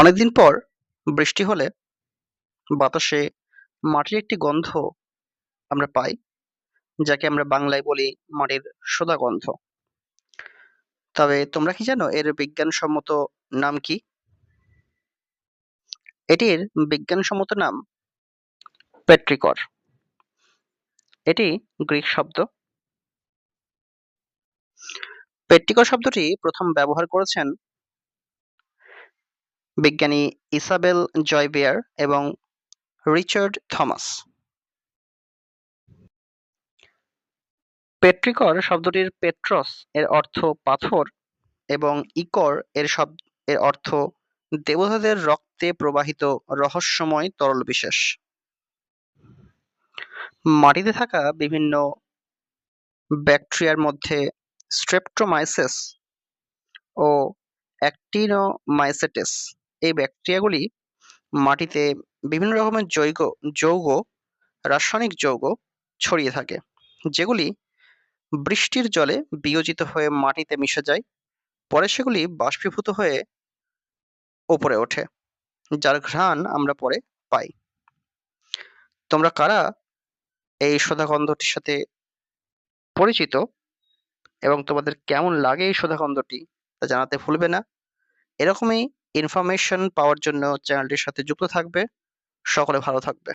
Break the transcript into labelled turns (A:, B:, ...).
A: অনেকদিন পর বৃষ্টি হলে বাতাসে মাটির একটি গন্ধ আমরা পাই, যাকে আমরা বাংলায় বলি মাটির সোদা গন্ধ। তবে তোমরা কি জানো এর বিজ্ঞানসম্মত নাম কি? এটির বিজ্ঞানসম্মত নাম পেট্রিকর। এটি গ্রিক শব্দ। পেট্রিকর শব্দটি প্রথম ব্যবহার করেছেন বিজ্ঞানী ইসাবেল জয়বেয়ার এবং রিচার্ড থমাস। পেট্রিকর শব্দটির পেট্রস এর অর্থ পাথর এবং ইকর এর শব্দ এর অর্থ দেবতাদের রক্তে প্রবাহিত রহস্যময় তরল বিশেষ। মাটিতে থাকা বিভিন্ন ব্যাকটেরিয়ার মধ্যে স্ট্রেপ্টোমাইসিস ও অ্যাক্টিনোমাইসেটিস এই ব্যাকটেরিয়াগুলি মাটিতে বিভিন্ন রকমের জৈব যৌগ, রাসায়নিক যৌগ ছড়িয়ে থাকে, যেগুলি বৃষ্টির জলে বিয়োজিত হয়ে মাটিতে মিশে যায়, পরে সেগুলি বাষ্পীভূত হয়ে ওপরে ওঠে, যার ঘ্রাণ আমরা পরে পাই। তোমরা কারা এই সোধাগন্ধটির সাথে পরিচিত এবং তোমাদের কেমন লাগে এই সোধাগন্ধটি তা জানাতে ভুলবে না? এরকমই ইনফরমেশন পাওয়ার জন্য চ্যানেলটির সাথে যুক্ত থাকবে। সকলে ভালো থাকবে।